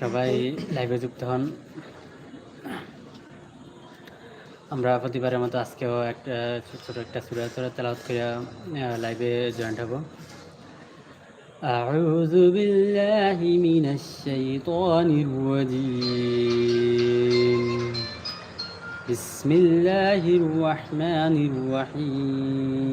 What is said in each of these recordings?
সবাই লাইভে যুক্ত হন আমরা প্রতিবারের মতো আজকেও একটা ছোট একটা সুরা সুরা তেলাওয়াত করে লাইভে জয়েন্ট হব أعوذ بالله من الشيطان الرجيم بسم الله الرحمن الرحيم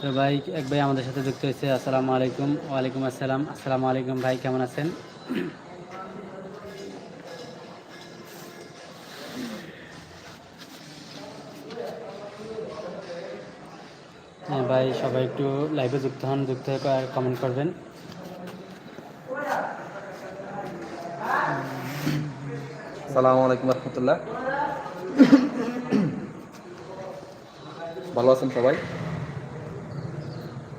তো ভাই, এক ভাই আমাদের সাথে যুক্ত হয়েছে। আসসালামু আলাইকুম। ওয়ালাইকুম আসসালাম। আসসালামু আলাইকুম ভাই, কেমন আছেন? হ্যাঁ ভাই, সবাই একটু লাইভে যুক্ত হন, যুক্ত হয়ে কমেন্ট করবেন। সালাম আলাইকুম রহমতুল্লাহ। ভালো আছেন সবাই?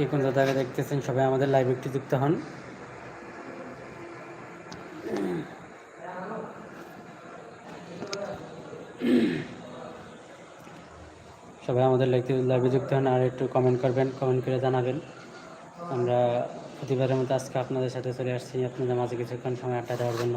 কে কোন জায়গায় দেখতেছেন? সবাই আমাদের লাইভে একটু যুক্ত হন। সবাই আমাদের লাইভে যুক্ত হন আর একটু কমেন্ট করবেন কমেন্ট করে জানাবেন। আমরা প্রতিবারের মতো আজকে আপনাদের সাথে চলে আসছি আপনাদের মাঝে কিছুক্ষণ সময় আড্ডা দেওয়ার জন্য।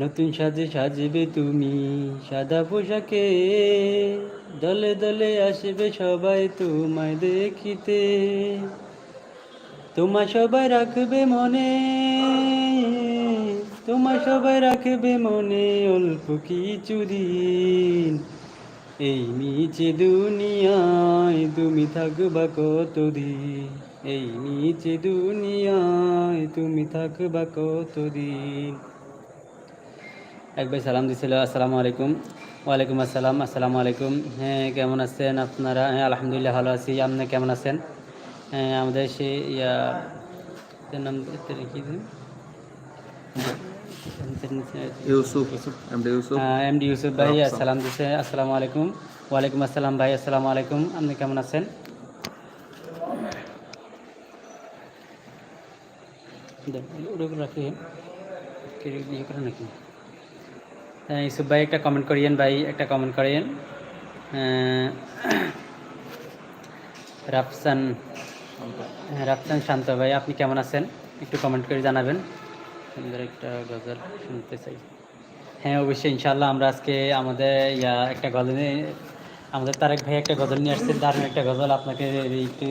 নতুন সাজে সাজবে তুমি, সাদা পোশাকে দলে দলে আসবে সবাই তোমায় দেখিতে। তোমার সবাই রাখবে মনে তোমার সবাই রাখবে মনে অল্প কিছু দিন। এই নিচে দুনিয়ায় তুমি থাকবা কতদিন? এই নিচে দুনিয়ায় তুমি থাকবা কতদিন? এক ভাই সালাম দিছিল আসসালামু আলাইকুম। ওয়ালাইকুম আসসালাম। আসসালামু আলাইকুম। হ্যাঁ কেমন আছেন আপনারা? হ্যাঁ আলহামদুলিল্লাহ ভালো আছি। আপনি কেমন আছেন? হ্যাঁ আমাদের সে ইয়া নাম কি? ইউসুফ এমডি ইউসুফ। এমডি ইউসুফ ভাই আসসালাম দিছে। আসসালামু আলাইকুম। ওয়ালাইকুম আসসালাম ভাই আসসালামু আলাইকুম। আপনি কেমন আছেন? রাখি নাকি? ইউসুফ ভাই, একটা কমেন্ট করিয়েন ভাই, একটা কমেন্ট করিয়েন। রাফসান রাফসান শান্ত ভাই, আপনি কেমন আছেন? একটু কমেন্ট করে জানাবেন। সুন্দর একটা গজল শুনতে চাই। হ্যাঁ অবশ্যই ইনশাল্লাহ আমরা আজকে আমাদের ইয়া, একটা গজল আমাদের তারেক ভাই একটা গজল নিয়ে আসছে, দারুণ একটা গজল, আপনাকে একটু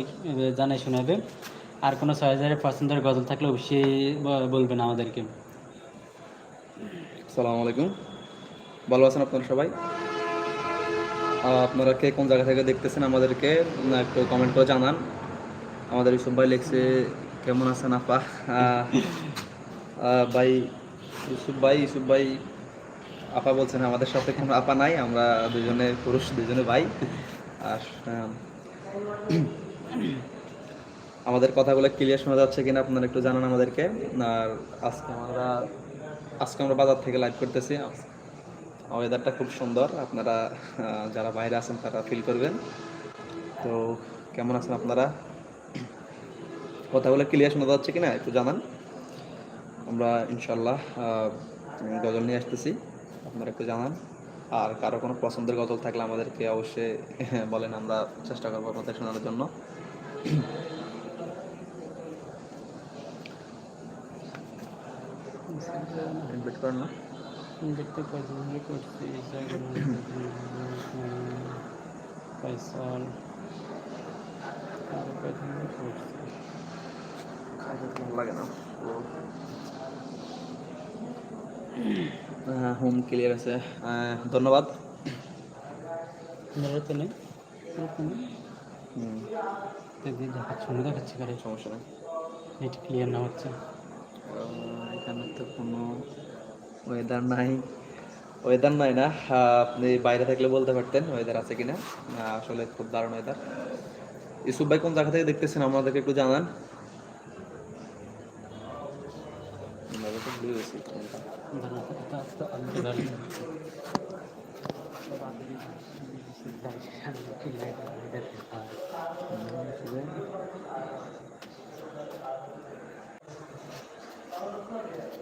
জানাই শোনাবে। আর কোনো ছয় পছন্দের গজল থাকলে অবশ্যই বলবেন আমাদেরকে। সালাম আলাইকুম। ভালো আছেন আপনারা সবাই? আপনারা কে কোন জায়গা থেকে দেখতেছেন আমাদেরকে একটু কমেন্ট করে জানান। আমাদের ইউসুফ ভাই লিখছে, কেমন আছেন আপা? ভাই ইউসুফ ভাই ইউসুফ ভাই, আপা বলছেন, আমাদের সাথে কোনো আপা নাই, আমরা দুজনে পুরুষ, দুজনে ভাই। আর আমাদের কথাগুলো ক্লিয়ার শোনা যাচ্ছে কিনা আপনারা একটু জানান আমাদেরকে। আর আজকে আমরা আজকে আমরা বাজার থেকে লাইভ করতেছি। ওয়েদারটা খুব সুন্দর। আপনারা যারা বাইরে আছেন, তারা ফিল করবেন। তো কেমন আছেন আপনারা? কথাগুলো ক্লিয়ার শোনা যাচ্ছে কিনা একটু জানান। আমরা ইনশাল্লাহ গজল নিয়ে আসতেছি। আপনারা একটু জানান। আর কারও কোনো পছন্দের গজল থাকলে আমাদেরকে অবশ্যই বলেন, আমরা চেষ্টা করব আপনাদের শোনানোর জন্য। ইনভাইট করেন না। দেখতে পছন্দ করছি ফয়সাল আরও পছন্দ করছি। ভালো লাগে না। হোম ক্লিয়ার আছে। ধন্যবাদ। তো নেই। দিদি দেখাচ্ছে অন্য দেখাচ্ছে সমস্যা নেই। নেট ক্লিয়ার না হচ্ছে। এখানে তো কোনো ওয়েদার নাই। ওয়েদার নাই না। আপনি বাইরে থাকলে বলতে পারতেন ওয়েদার আছে কিনা। আসলে খুব দারুণ ওয়েদার ইসুফ ভাই কোন জায়গা থেকে দেখতেছেন আমাদেরকে একটু জানান। আমাদের তো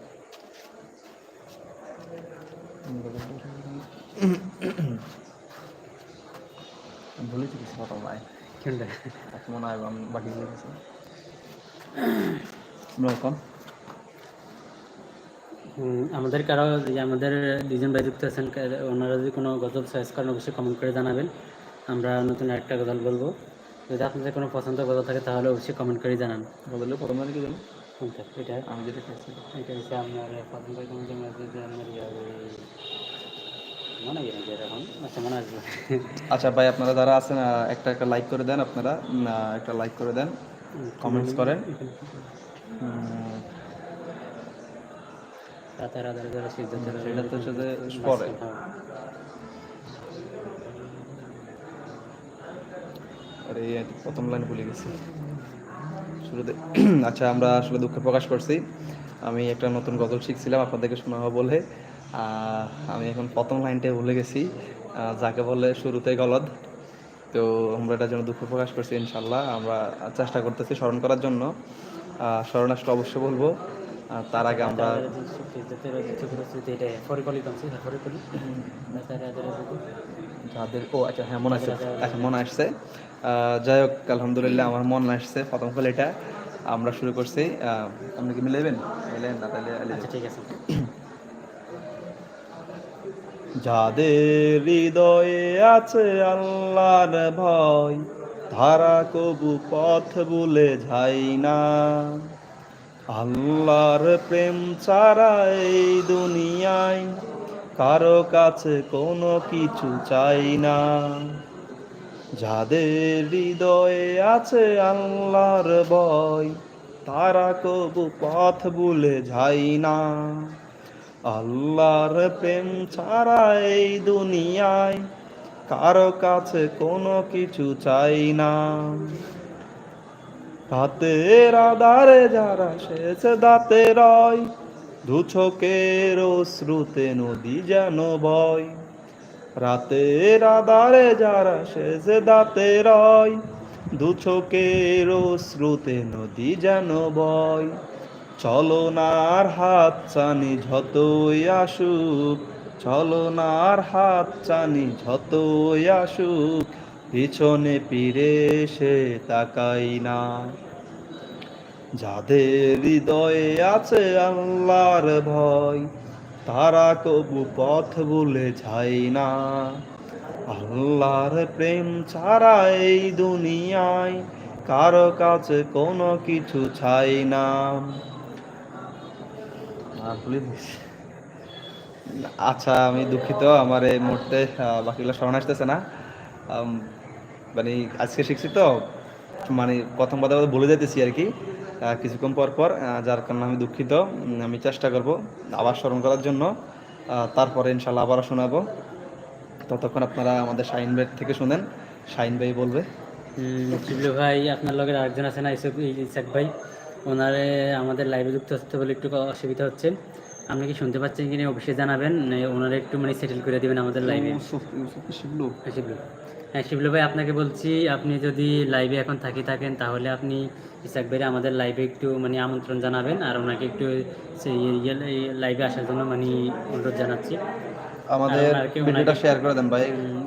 ভুলেছি ভাই কোনটা মনে হয় ওয়েলকাম আমাদের কারও যে আমাদের দুজন ভাই যুক্ত আছেন ওনারা যদি কোনো গজল চয়েস করেন অবশ্যই কমেন্ট করে জানাবেন। আমরা নতুন একটা গজল বলব। যদি আপনাদের কোনো পছন্দ গজল থাকে তাহলে অবশ্যই কমেন্ট করে জানান। বদলে প্রথম কি জানো? কোনটা? এটা? আমি যেটা এটা হচ্ছে আপনার পছন্দ কোনো আচ্ছা আচ্ছা ভাই আপনারা যারা আছেন একটা একটা লাইক করে দেন আপনারা। একটা লাইক করে দেন। কমেন্টস করেন। সেটা তো হচ্ছে পরে। আরে প্রথম লাইন ভুলে গেছি। শুরুতে আচ্ছা আমরা আসলে দুঃখ প্রকাশ করছি। আমি একটা নতুন গজল শিখছিলাম আপনাদেরকে শোনাবো বলে। আমি এখন প্রথম লাইনটাই ভুলে গেছি। যাকে বলে শুরুতে গলদ। তো আমরা এটার জন্য দুঃখ প্রকাশ করছি ইনশাল্লাহ। আমরা চেষ্টা করতেছি স্মরণ করার জন্য। আহ, স্মরণ আসলে অবশ্যই বলব। তার আগে আমরা যাদের ও আচ্ছা হ্যাঁ মনে আসছে। আচ্ছা মনে আসছে। যাই হোক আলহামদুলিল্লাহ আমার মন আসছে প্রথম ফল এটা। আমরা শুরু করছি। আপনি কি মিলাইবেন? মিলাইবেন না তাহলে আচ্ছা ঠিক আছে। যাদের হৃদয়ে আছে আল্লাহর ভয় ধারা কবু পথ বলে যাই না। আল্লাহর প্রেম ছাড়া এই দুনিয়ায় কারও কাছে কোনো কিছু চাই না। যাদের হৃদয়ে আছে আল্লাহর ভয়, তারা কবু পথ বলে যাই না। আল্লাহর প্রেম ছাড়া এই দুনিয়ায় কারও কাছে কোনো কিছু চাই না। রাতের আধারে যারা শেষ দাতে রয়, দু চোখের শ্রুতে নদী যেন বয়। রাতের আধারে যারা শেষ দাতে রয়, দু চোখের শ্রুতে নদী যেন বয়। চলনার হাত চানি যতই আসুক, চলনার হাত চানি যতই আসুক, পিছনে ফিরে সে তাকাই না যাদের হৃদয়ে আছে আল্লাহর ভয়, তারা কবু পথ ভুলে যায় না আল্লাহর প্রেম ছাড়া এই দুনিয়ায় কারও কাছে কোনো কিছু চাই না। আচ্ছা আমি দুঃখিত আমার এই মুহূর্তে বাকিগুলো স্মরণ আসতেছে না। মানে আজকে শিখছি তো মানে প্রথম কথা কথা বলে যেতেছি আর কি। কিছুক্ষণ পর পর যার কারণে আমি দুঃখিত। আমি চেষ্টা করব আবার স্মরণ করার জন্য। তারপরে ইনশাল্লাহ আবারও শোনাবো। ততক্ষণ আপনারা আমাদের শাহিন ভাই থেকে শুনেন। শাহিন ভাই বলবে। শিবলু ভাই আপনার লগের আরেকজন আছে না ইসাক ভাই? ওনারে আমাদের লাইভে যুক্ত হতে বলে একটু অসুবিধা হচ্ছে। আপনি কি শুনতে পাচ্ছেন কিনা অবশ্যই জানাবেন? ওনারা একটু মানে সেটেল করে দিবেন আমাদের লাইভে শিবলু হ্যাঁ শিবলু। হ্যাঁ শিবলু ভাই আপনাকে বলছি আপনি যদি লাইভে এখন থাকি থাকেন তাহলে আপনি ইসাক ভাইরে আমাদের লাইভে একটু মানে আমন্ত্রণ জানাবেন আর ওনাকে একটু লাইভে আসার জন্য মানে অনুরোধ জানাচ্ছি। আমাদের ভিডিওটা শেয়ার করে দেন ভাই।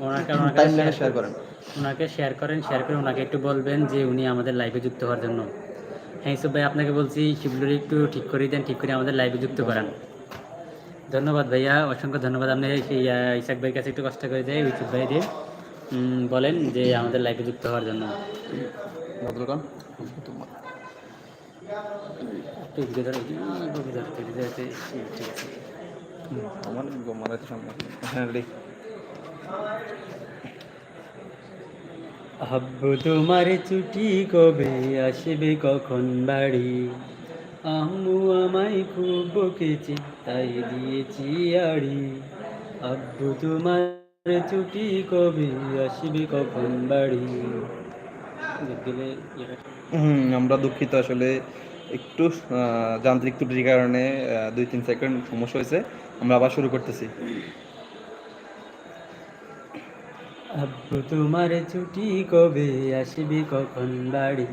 ওনাকে ওনাকে টাইম লাইনে share শেয়ার করেন। ওনাকে শেয়ার করেন শেয়ার করে ওনাকে একটু বলবেন যে উনি আমাদের লাইভে যুক্ত হওয়ার জন্য। হ্যাঁ ইসুফ ভাই আপনাকে বলছি শিবলুর একটু ঠিক করে দেন ঠিক করে আমাদের লাইভে যুক্ত করান। ধন্যবাদ ভাইয়া অসংখ্য ধন্যবাদ। আপনি ইসাক ভাইয়ের কাছে একটু কষ্ট করে দেয় ইউসুফ ভাই দিয়ে বলেন যে আমাদের লাইভে যুক্ত হওয়ার জন্য। আব্বু তোমার ছুটি কবে আসবে কখন বাড়ি? আম্মু আমায় খুব বকেছে তাই দিয়েছি আড়ি। আব্বু তোমার ছুটি কবে আসবে কখন বাড়ি? আমরা দুঃখিত আসলে একটু যান্ত্রিক ত্রুটির কারণে দুই তিন সেকেন্ড সমস্যা হয়েছে। আমরা আবার শুরু করতেছি। আব্বু তোমার ছুটি কবে আসবে কখন বাড়ি?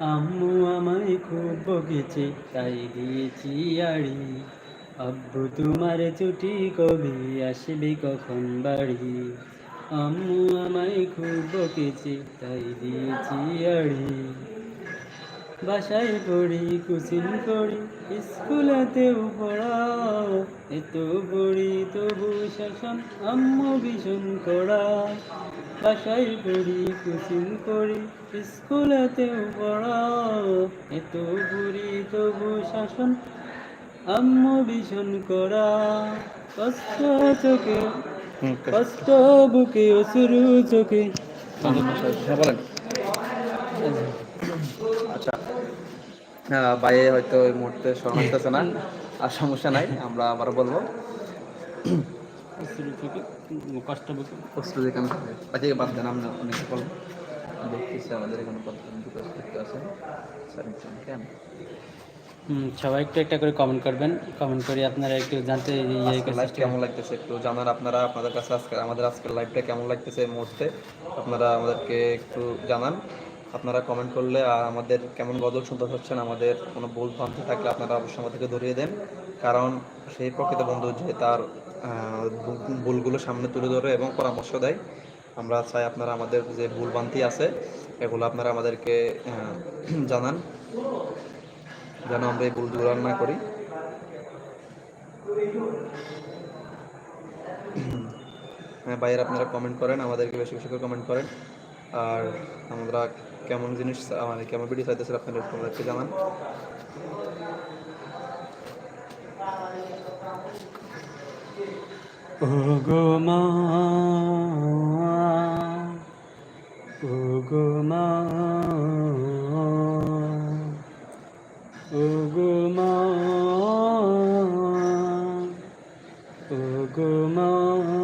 আম্মু আমায় খুব বকেছে, তাই দিয়েছি আড়ি। আব্বু তোমার ছুটি কবে আসবে কখন বাড়ি? আম্মু আমায় খুব বকেছে, তাই দিয়েছি আড়ি। বাসায় পড়ি কুচিন করি স্কুলেতেও পড়াও। এত পড়ি তবু শাসন আম্মু ভীষণ করা বাসায় পড়ি কুচিন করি স্কুলেতেও পড়াও। এত পড়ি তবু শাসন আম্মু ভীষণ করা কষ্ট চোখে কষ্ট বুকে অসুরু চোখে। হ্যাঁ বলেন। বাইরে হয়তো এই মুহূর্তে স্মরণ আসতেছে না। আর সমস্যা নাই আমরা আবার বলব। আচ্ছা বাদ দেন আমরা অনেকে বলব। দেখতেছি আমাদের এখানে কত আছে। কেন সবাই একটু একটা করে কমেন্ট করবেন। কমেন্ট করে আপনারা একটু জানতে ইয়ে কেমন লাগতেছে একটু জানান আপনারা আপনাদের কাছে আজকে আমাদের আজকের লাইভটা কেমন লাগতেছে মুহূর্তে? আপনারা আমাদেরকে একটু জানান। আপনারা কমেন্ট করলে আর আমাদের কেমন গজল শুনতে হচ্ছেন আমাদের কোনো ভুল ভ্রান্তি থাকলে আপনারা অবশ্যই আমাদেরকে ধরিয়ে দেন। কারণ সেই প্রকৃত বন্ধু যে তার ভুলগুলো সামনে তুলে ধরে এবং পরামর্শ দেয়। আমরা চাই আপনারা আমাদের যে ভুল ভ্রান্তি আছে, এগুলো আপনারা আমাদেরকে জানান। যেন আমরা এই ভুলগুলো আর না করি। হ্যাঁ ভাইয়ের আপনারা কমেন্ট করেন, আমাদেরকে বেশি বেশি করে কমেন্ট করেন। আর আমরা কেমন জিনিস? মানে কেমন ভিডিও চাইতেছেন আপনারা একটু জানান। ও গো মা ও মা ও মা ও মা।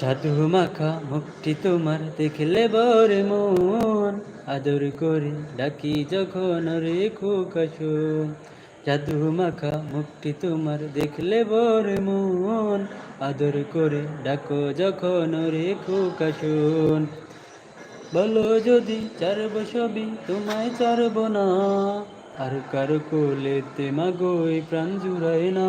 জাদু মাখা মুক্তি তোমার, দেখলে বরে মন। আদর করে ডাকি যখন রে খোকাশো জাদু মাখা মুক্তি তোমার, দেখলে বরে মন। আদর করে ডাকো যখন রে খোকাশোন বলো যদি চারব সবই তোমায় চারব না, আর কার কোলেতে মাগো প্রাণ জুড়ায় না।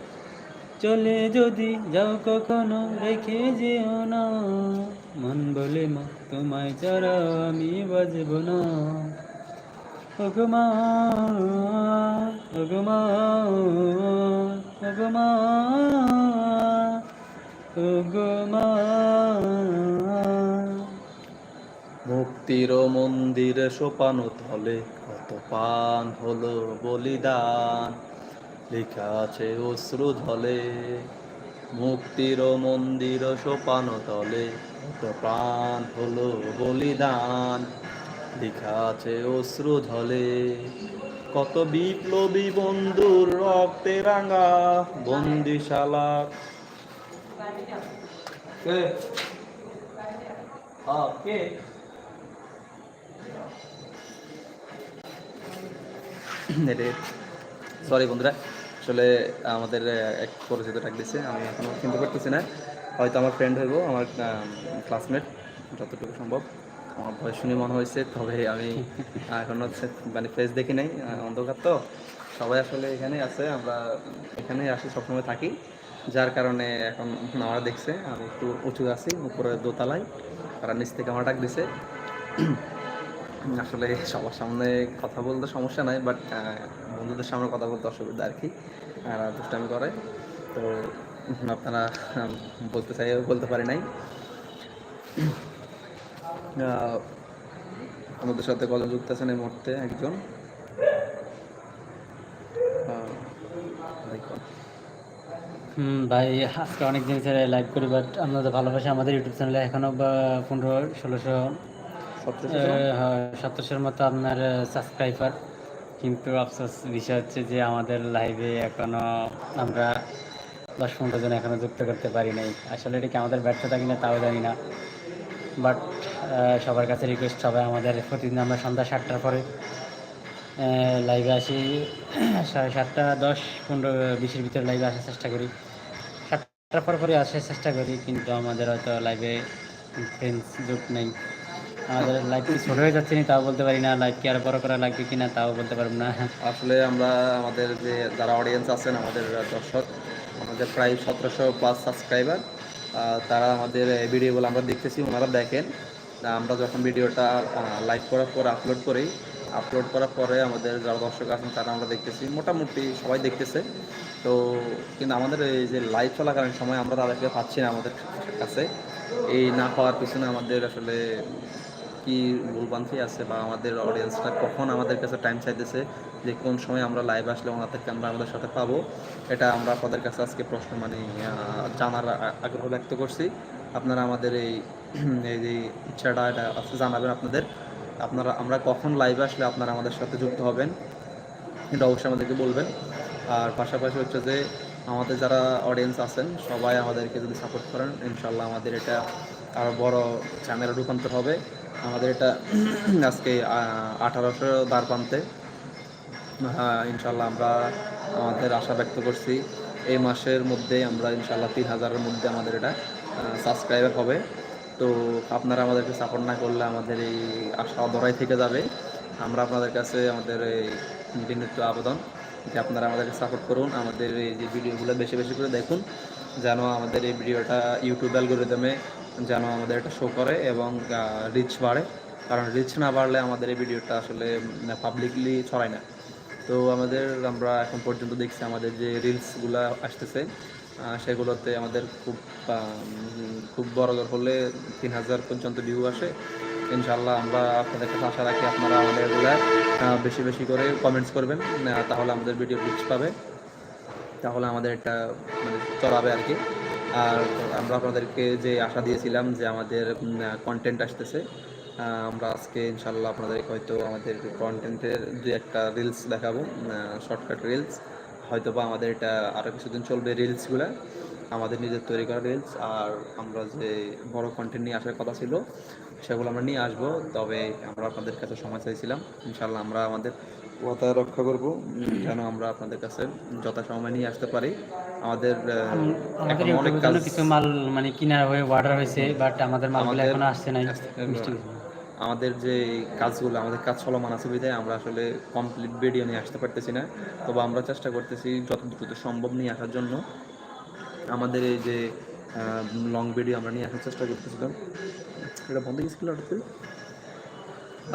চলে যদি যাও কখনো রেখে যেও না। মন বলে মা, তোমায় ছাড়া আমি বাজব না। ওগমা ওগমা ওগমা ওগমা মুক্তির মন্দির সোপানো তলে কত পান হলো বলিদান। লেখা আছে, অশ্রু ধলে, মুক্তির মন্দির সোপান তলে প্রাণ হলো বলিদান। লেখা আছে, অশ্রু ধলে, কত বিপ্লবী বন্ধুর রক্তে রাঙা বন্দিশালা। সরি বন্ধুরা। আসলে আমাদের এক পরিচিত ডাক দিছে, আমি এখনও চিনতে পারতেছি না। হয়তো আমার ফ্রেন্ড হইব, আমার ক্লাসমেট যতটুকু সম্ভব। আমার ভয় শুনে মনে হয়েছে, তবে আমি এখনও হচ্ছে- মানে ফেস দেখি নাই অন্ধকার তো। সবাই আসলে এখানে আছে, আমরা এখানে আসি, সবসময় থাকি। যার কারণে এখন আমরা দেখছে, আমি একটু উঁচু আছি, উপরে দোতলায়। তারা নিচ থেকে আমার ডাক দিছে। আসলে সবার সামনে কথা বলতে সমস্যা নাই বাট বন্ধুদের সামনে কথা বলতে অসুবিধা আর কি। আর দুষ্টামি করে। তো আপনারা বলতে চাই বলতে পারি নাই। আমাদের সাথে কলেজ যুক্ত আছেন এই মুহূর্তে একজন। হুম ভাই আজকে অনেক দিন ধরে লাইভ করি বাট আপনাদের ভালোবাসা আমাদের ইউটিউব চ্যানেলে এখনও বা পনেরো ষোলোশো সতেরোশোর মতো আপনার সাবস্ক্রাইবার কিন্তু আফসোস বিষয় হচ্ছে যে আমাদের লাইভে এখনও আমরা দশ পনেরো জন এখনও যুক্ত করতে পারি নাই। আসলে এটা কি আমাদের ব্যর্থতা কিনা তাও জানি না। বাট সবার কাছে রিকোয়েস্ট সবাই আমাদের প্রতিদিন আমরা সন্ধ্যা সাতটার পরে লাইভে আসি। সাড়ে সাতটা, দশ, পনেরো, বিশের ভিতরে লাইভে আসার চেষ্টা করি। সাতটার পর পরে আসার চেষ্টা করি, কিন্তু আমাদের হয়তো লাইভে ফ্রেন্ডস যোগ নেই। লাইভ কি ছোট হয়ে যাচ্ছে তাও বলতে পারি না লাইভ কি আরও বড় করা লাগবে কিনা তাও বলতে পারব না। আসলে আমরা আমাদের যে, যারা অডিয়েন্স আছেন, আমাদের দর্শক, আমাদের প্রায় সতেরোশো প্লাস সাবস্ক্রাইবার তারা আমাদের ভিডিওগুলো আমরা দেখতেছি, ওনারা দেখেন। আমরা যখন ভিডিওটা লাইক করার পর আপলোড করি আপলোড করার পরে আমাদের যারা দর্শক আছেন, তারা আমরা দেখতেছি, মোটামুটি সবাই দেখতেছে। তো কিন্তু আমাদের এই যে লাইভ চলাকালীন সময় আমরা তাদেরকে পাচ্ছি না আমাদের কাছে। এই না পাওয়ার পিছনে আমাদের আসলে কি ভুলভ্রান্তি আছে বা আমাদের অডিয়েন্সটা কখন আমাদের কাছে টাইম চাইতেছে যে কোন সময় আমরা লাইভ আসলে ওনাদেরকে আমরা আমাদের সাথে পাবো, এটা আমরা আপনাদের কাছে আজকে প্রশ্ন মানে জানার আগ্রহ ব্যক্ত করছি। আপনারা আমাদের এই এই যে ইচ্ছাটা, এটা জানাবেন আপনাদের। আপনারা, আমরা কখন লাইভ আসলে আপনারা আমাদের সাথে যুক্ত হবেন, এটা অবশ্যই আমাদেরকে বলবেন। আর পাশাপাশি হচ্ছে যে, আমাদের যারা অডিয়েন্স আছেন, সবাই আমাদেরকে যদি সাপোর্ট করেন ইনশাল্লাহ আমাদের এটা আরও বড় চ্যানেলে রূপান্তর হবে। আমাদের এটা আজকে আঠারোশো দ্বার প্রান্তে ইনশাল্লাহ আমরা আমাদের আশা ব্যক্ত করছি, এই মাসের মধ্যে আমরা ইনশাল্লাহ তিন হাজারের মধ্যে আমাদের এটা সাবস্ক্রাইবার হবে। তো আপনারা আমাদেরকে সাপোর্ট না করলে আমাদের এই আশা অধরাই থেকে যাবে। আমরা আপনাদের কাছে আমাদের এই বিনীত আবেদন যে আপনারা আমাদেরকে সাপোর্ট করুন, আমাদের এই যে ভিডিওগুলো বেশি বেশি করে দেখুন, যেন আমাদের এই ভিডিওটা ইউটিউব অ্যালগোরিদমে যেন আমাদের এটা শো করে এবং রিচ বাড়ে। কারণ রিচ না বাড়লে আমাদের এই ভিডিওটা আসলে পাবলিকলি ছড়ায় না। তো আমাদের, আমরা এখন পর্যন্ত দেখছি আমাদের যে রিলসগুলো আসতেছে সেগুলোতে আমাদের খুব খুব বড় হলে তিন হাজার পর্যন্ত ভিউ আসে। ইনশাল্লাহ আমরা আপনাদের কাছে আশা রাখি আপনারা আমাদের এগুলা বেশি বেশি করে কমেন্টস করবেন তাহলে আমাদের ভিডিও রিচ পাবে। তাহলে আমাদের এটা মানে চড়াবে আর কি। আর আমরা আপনাদেরকে যে আশা দিয়েছিলাম যে আমাদের কন্টেন্ট আসতেছে আমরা আজকে ইনশাল্লাহ আপনাদেরকে হয়তো আমাদের কন্টেন্টের দু একটা রিলস দেখাবো শর্টকাট রিলস হয়তো বা আমাদের এটা আরও কিছুদিন চলবে রিলসগুলো আমাদের নিজের তৈরি করা রিলস আর আমরা যে বড় কন্টেন্ট নিয়ে আসার কথা ছিল, সেগুলো আমরা নিয়ে আসব, তবে আমরা আপনাদের কাছে সময় চাইছিলাম ইনশাল্লাহ আমরা আমাদের কথা রক্ষা করব। যেন আমরা আপনাদের কাছে যথাসময় নিয়ে আসতে পারি। আমাদের এখন অনেক কাজ কিছু মাল মানে কিনা হয়ে অর্ডার হয়েছে বাট আমাদের মালগুলো এখনও আসছে নাই। আমাদের যে কাজগুলো আমাদের কাজ চলমান আছে বিধায় আমরা আসলে কমপ্লিট ভিডিও নিয়ে আসতে পারতেছি না। তবে আমরা চেষ্টা করতেছি যত দ্রুত সম্ভব নিয়ে আসার জন্য। আমাদের এই যে লং ভিডিও আমরা নিয়ে আসার চেষ্টা করতেছিলাম। এটা বন্ধ গেছিল?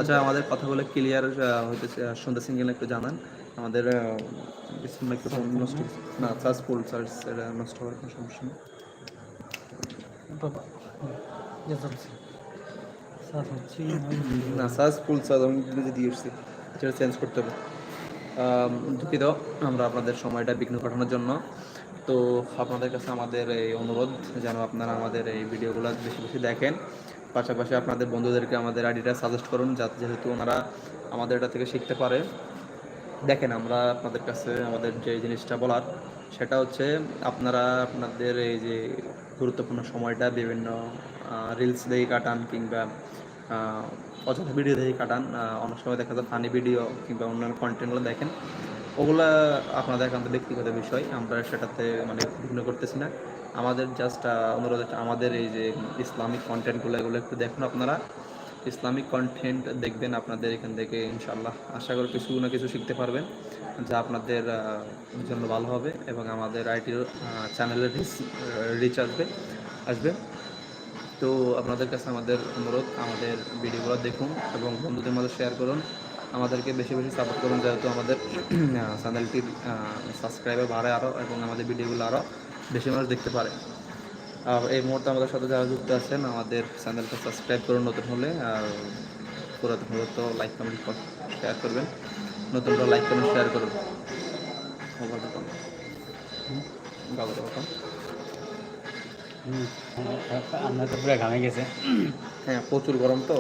আচ্ছা আমাদের কথাগুলো ক্লিয়ার হইতেছে। শুনতেছেন কিনা একটু জানান। আমাদের মাইক্রোফোন নষ্ট না, চার্জ ফুল চার্জ এটা নষ্ট হওয়ার কোনো সমস্যা নেই। না ফুল আমি চেঞ্জ করতে হবে। দুঃখিত, আমরা আপনাদের সময়টা বিঘ্ন ঘটানোর জন্য। তো আপনাদের কাছে আমাদের এই অনুরোধ, যেন আপনারা আমাদের এই ভিডিওগুলো বেশি বেশি দেখেন। পাশাপাশি আপনাদের বন্ধুদেরকে আমাদের আইডিটা সাজেস্ট করুন, যাতে যেহেতু ওনারা আমাদের এটা থেকে শিখতে পারে। দেখেন আমরা আপনাদের কাছে আমাদের যে জিনিসটা বলার, সেটা হচ্ছে আপনারা আপনাদের এই যে গুরুত্বপূর্ণ সময়টা বিভিন্ন রিলস দিয়ে কাটান কিংবা অযথা ভিডিও দিয়ে কাটান। অনেক সময় দেখা যায় ফানি ভিডিও কিংবা অন্যান্য কন্টেন্টগুলো দেখেন। ওগুলা আপনাদের একান্ত ব্যক্তিগত বিষয়, আমরা সেটাতে মানে ভিন্ন করতেছি না। আমাদের জাস্ট অনুরোধ আমাদের এই যে ইসলামিক কন্টেন্টগুলো এগুলো একটু দেখুন আপনারা। ইসলামিক কন্টেন্ট দেখবেন আপনাদের এখান থেকে ইনশাল্লাহ আশা করি কিছু না কিছু শিখতে পারবেন, যা আপনাদের জন্য ভালো হবে এবং আমাদের আইটির চ্যানেলের রিচ আসবে আসবে। তো আপনাদের কাছে আমাদের অনুরোধ, আমাদের ভিডিওগুলো দেখুন এবং বন্ধুদের মধ্যে শেয়ার করুন। আমাদেরকে বেশি বেশি সাপোর্ট করুন, যেহেতু আমাদের চ্যানেলটির সাবস্ক্রাইবার বাড়ে আরও এবং আমাদের ভিডিওগুলো আরও বেশি মানুষ দেখতে পারে। আর এই মুহূর্তে আমাদের সাথে যারা যুক্ত আছেন আমাদের চ্যানেলটা সাবস্ক্রাইব করুন নতুন হলে আর পুরাতন হলে তো লাইক কমেন্ট শেয়ার করবেন। নতুন হলে লাইক কমেন্ট শেয়ার করুন। তো পুরো ঘামে গেছে। হ্যাঁ প্রচুর গরম তো।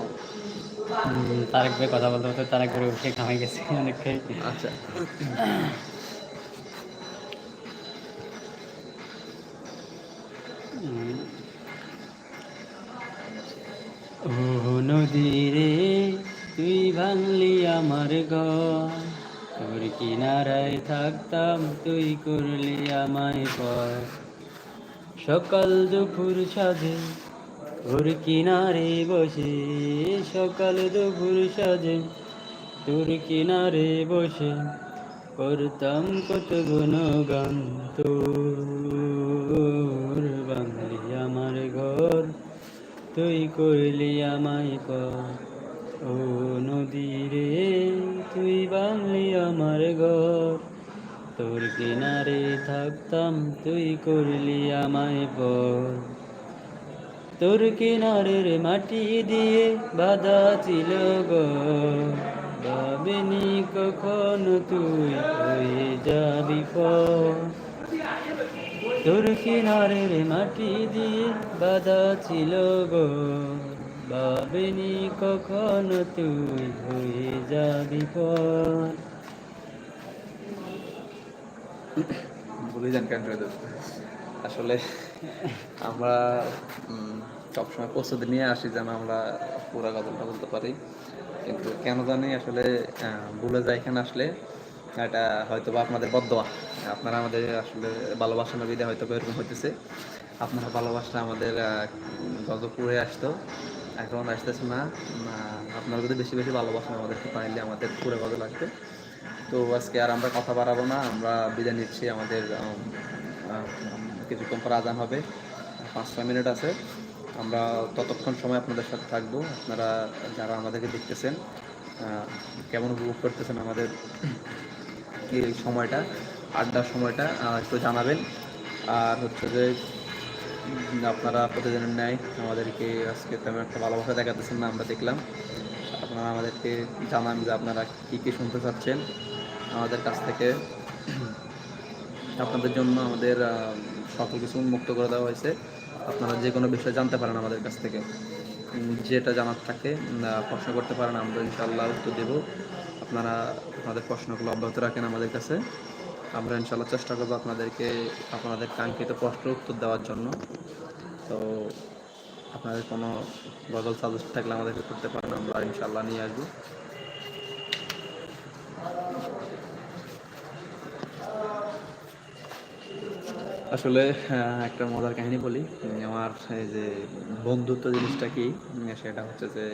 তারেক ভাই কথা বলতে বলতে তারেক ভাই উঠে ঘামে গেছে অনেকটাই। আচ্ছা। রে তুই ভাঙলি আমার ঘর। কিনারায় থাকতাম তুই করলি আমায় পর। সকাল দুপুর সাজে তোর কিনারে বসে, সকাল দুপুর সাজে তোর কিনারে বসে, করতাম কত গুণগান তোর। তুই করলি আমায় পর ও নদী রে, তুই বাংলি আমার ঘর। তোর কিনারে থাকতাম, তুই করলি আমায় পর তোর কিনারের মাটি দিয়ে বাধা ছিল গো ভাবিনি কখনো তুই হয়ে যাবি পর তোর কিনারের মাটি দিয়ে বাধা ছিল গো। ভাবিনি কখনো তুই হয়ে যাবি ভুলে যান কেন আসলে আমরা সবসময় প্রস্তুতি নিয়ে আসি যেন আমরা পুরা গজলটা বলতে পারি। কিন্তু কেন জানি আসলে ভুলে যায় এখানে আসলে। এটা হয়তো বা আপনাদের বদোয়া। আপনারা আমাদের আসলে ভালোবাসা নবীতে হয়তো বা এরকম হইতেছে। আপনারা ভালোবাসা আমাদের আহ, গজল পুরে আসতো। এখন আসতেছে না। আপনারা যদি বেশি বেশি ভালোবাসেন আমাদেরকে পাইলে আমাদের পুরো গজল আসবে। তো আজকে আর আমরা কথা বাড়াবো না। আমরা বিদায় নিচ্ছি আমাদের কিছুক্ষণ পর আজান হবে। পাঁচ ছয় মিনিট আছে। আমরা ততক্ষণ সময় আপনাদের সাথে থাকব। আপনারা যারা আমাদেরকে দেখতেছেন কেমন উপভোগ করতেছেন আমাদের কি সময়টা, আড্ডার সময়টা একটু জানাবেন। আর হচ্ছে যে আপনারা প্রতিদিনের ন্যায় আমাদেরকে আজকে তেমন একটা ভালোবাসা দেখাতেছেন না, আমরা দেখলাম। আপনারা আমাদেরকে জানান যে আপনারা কী কী শুনতে চাচ্ছেন আমাদের কাছ থেকে। আপনাদের জন্য আমাদের সকল কিছু উন্মুক্ত করে দেওয়া হয়েছে। আপনারা যে কোনো বিষয় জানতে পারেন আমাদের কাছ থেকে। যেটা জানার থাকে প্রশ্ন করতে পারেন, আমরা ইনশাআল্লাহ উত্তর দেব। আপনারা আপনাদের প্রশ্নগুলো অব্যাহত রাখেন আমাদের কাছে। আমরা ইনশাল্লাহ চেষ্টা করব আপনাদেরকে আপনাদের কাঙ্ক্ষিত প্রশ্নের উত্তর দেওয়ার জন্য। তো আপনাদের কোনো গজল সাজেস্ট থাকলে আমাদেরকে করতে পারেন, আমরা ইনশাল্লাহ নিয়ে আসব। আসলে একটা মজার কাহিনী বলি। আমার এই যে বন্ধুত্ব জিনিসটা কি? সেটা হচ্ছে যে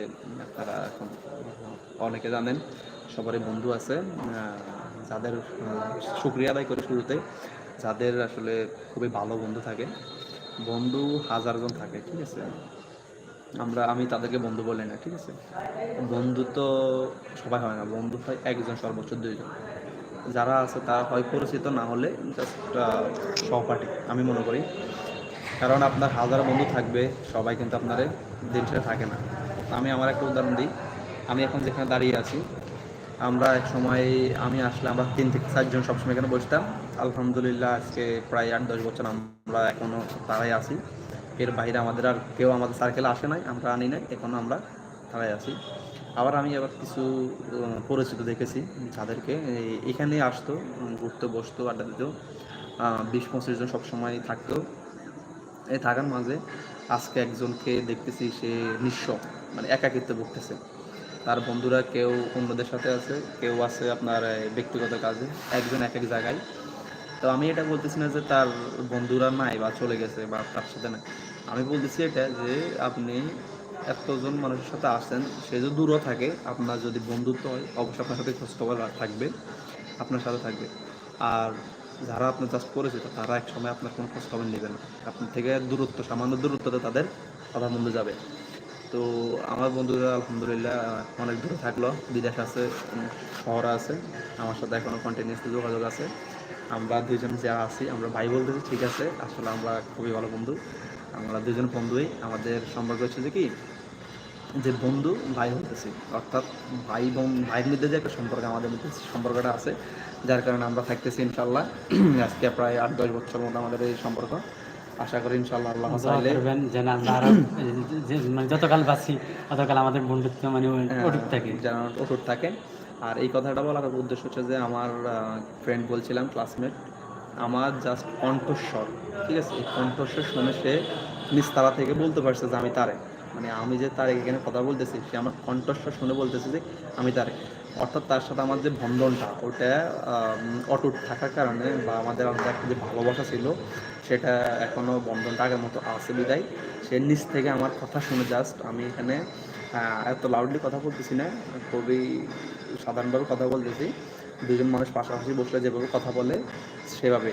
আপনারা এখন অনেকে জানেন সবারই বন্ধু আছে যাদের সুক্রিয়া আদায় করে শুরুতে যাদের আসলে খুবই ভালো বন্ধু থাকে, বন্ধু হাজারজন থাকে, ঠিক আছে? আমরা, আমি তাদেরকে বন্ধু বলি না, ঠিক আছে? বন্ধু তো সবাই হয় না, বন্ধু হয় একজন সর্বোচ্চ দুইজন। যারা আছে তারা হয় পরিচিত, না হলে জাস্ট সহপাঠী, আমি মনে করি। কারণ আপনার হাজার বন্ধু থাকবে, সবাই কিন্তু আপনার দিন থাকে না। আমি আমার একটা উদাহরণ দিই। আমি এখন যেখানে দাঁড়িয়ে আছি আমরা এক সময়, আমি আসলে আমরা তিন থেকে চারজন সবসময় এখানে বসতাম। আলহামদুলিল্লাহ আজকে প্রায় আট, দশ বছর আমরা এখনও তারাই আছি। এর বাইরে আমাদের আর কেউ আমাদের সার্কেলে আসে নাই, আমরা আনি নাই, এখনও আমরা তারাই আছি। আবার আমি আবার কিছু পরিচিত দেখেছি যাদেরকে এখানে আসতো, ঘুরতে, বসতো, আড্ডা দিত বিশ, পঁচিশ জন সবসময় থাকতো। এই থাকার মাঝে আজকে একজনকে দেখতেছি সে নিঃস্ব মানে একাকিত্ব ভুগতেছে। তার বন্ধুরা কেউ অন্যদের সাথে আছে, কেউ আছে আপনার ব্যক্তিগত কাজে, একজন এক এক জায়গায়। তো আমি এটা বলতেছি না যে তার বন্ধুরা নাই বা চলে গেছে বা তার সাথে নাই। আমি বলতেছি এটা যে আপনি এতজন মানুষের সাথে আসেন, সে যদি দূরও থাকে, আপনার যদি বন্ধুত্ব হয়, অবশ্যই আপনার সাথে খোঁজখবর থাকবে, আপনার সাথে থাকবে। আর যারা আপনার জাস্ট পরিচিত, তারা এক সময় আপনার কোনো খোঁজখবর নেবে না। আপনার থেকে দূরত্ব, সামান্য দূরত্বতে তাদের কথা মন্দ যাবে। তো আমার বন্ধুরা আলহামদুলিল্লাহ অনেক দূরে থাকল, বিদেশ আছে শহরে আছে, আমার সাথে এখনও কন্টিনিউসলি যোগাযোগ আছে। আমরা দুজন যা আছি, আমরা ভাই বলতেছি ঠিক আছে, আসলে আমরা খুবই ভালো বন্ধু। আমরা দুজন বন্ধুই, আমাদের সম্পর্ক হচ্ছে যে কি, যে বন্ধু, ভাই হইতেছি। অর্থাৎ ভাই বোন, ভাইয়ের মধ্যে যে একটা সম্পর্ক, আমাদের মধ্যে সম্পর্কটা আছে, যার কারণে আমরা থাকতেছি ইনশাল্লাহ আজকে প্রায় আট দশ বছর মতো আমাদের এই সম্পর্ক। আশা করি ইনশাল্লাহ আল্লাহ চাইলে যেন আমরা আরও মানে যতকাল বাঁচি ততকাল আমাদের বন্ধুত্ব মানে অটুট থাকে। যেন অটুট থাকে। আর এই কথাটা বলার উদ্দেশ্য হচ্ছে যে আমার ফ্রেন্ড বলছিলাম ক্লাসমেট আমার জাস্ট কণ্ঠস্বর ঠিক আছে? এই কণ্ঠস্বর শুনে সে নিস্তারা থেকে বলতে পারছে যে আমি তারে। মানে আমি যে তার এখানে কথা বলতেছি সে আমার কণ্ঠস্বর শুনে বলতেছে যে আমি তারে। অর্থাৎ তার সাথে আমার যে বন্ধনটা ওটা অটুট থাকার কারণে বা আমাদের আমাদের একটা যে ভালোবাসা ছিল সেটা এখনও বন্ধনটা আগের মতো আছে বিদায়। সে নিচ থেকে আমার কথা শুনে জাস্ট আমি এখানে এত লাউডলি কথা বলতেছি না, খুবই সাধারণভাবে কথা বলতেছি। দুজন মানুষ পাশাপাশি বসলে যেভাবে কথা বলে, সেভাবে।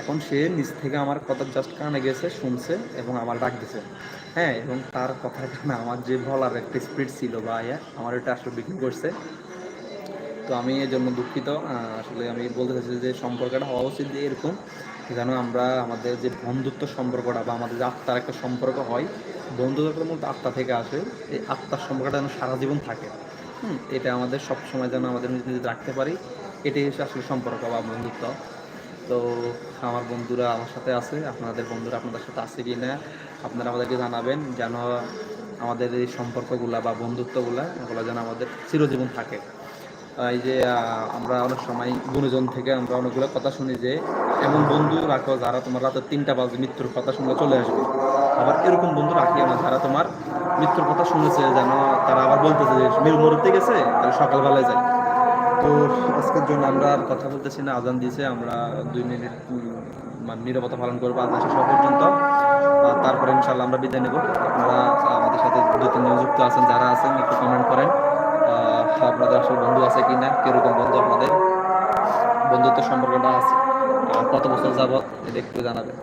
এখন সে নিচ থেকে আমার কথা জাস্ট কানে গেছে, শুনছে এবং আমার ডাক দিছে। হ্যাঁ এবং তার কথার কারণে আমার যে বলার একটা স্পিড ছিল বা আমার এটা আসলে বিক্রি করছে। তো আমি এর জন্য দুঃখিত আসলে আমি বলতে চাইছি যে সম্পর্কটা হওয়া উচিত এরকম। যেন আমরা আমাদের যে বন্ধুত্ব সম্পর্কটা বা আমাদের যে আত্মার একটা সম্পর্ক হয় বন্ধুত্বের মধ্যে আত্মা থেকে আসে, এই আত্মার সম্পর্কটা যেন সারা জীবন থাকে। হুম, এটা আমাদের সব সময় যেন আমাদের নিজে নিজে রাখতে পারি। এটাই হচ্ছে আসলে সম্পর্ক বা বন্ধুত্ব। তো আমার বন্ধুরা আমার সাথে আছে, আপনাদের বন্ধুরা আপনাদের সাথে আছে কি না, আপনারা আমাদেরকে জানাবেন যেন আমাদের এই সম্পর্কগুলা বা বন্ধুত্বগুলা এগুলো যেন আমাদের চিরজীবন থাকে। এই যে আমরা অনেক সময় গুণজন থেকে আমরা অনেকগুলো কথা শুনি যে, এমন বন্ধু রাখো যারা তোমার রাতে তিনটা বাজে মৃত্যুর কথা শুনলে চলে আসবে। আবার এরকম বন্ধু রাখিও না যারা তোমার মৃত্যুর কথা শুনেছে, যেন তারা আবার বলতেছে যে, মিল মরতে গেছে, তাহলে সকালবেলায় যাই তো আজকের জন্য আমরা আর কথা বলতেছি না, আজান দিয়েছে, আমরা দুই মিনিট মানে নিরবতা পালন করব আজান হওয়া পর্যন্ত। তারপরে ইনশাল্লাহ আমরা বিদায় নেব। আপনারা আমাদের সাথে দু তিনজন যুক্ত আছেন, যারা আছেন, একটু কমেন্ট করেন। আহ, আপনাদের আসলে বন্ধু আছে কি না কীরকম বন্ধু আপনাদের? বন্ধুত্ব সম্পর্কটা আছে। কত বছর যাবত এটা একটু জানাবেন।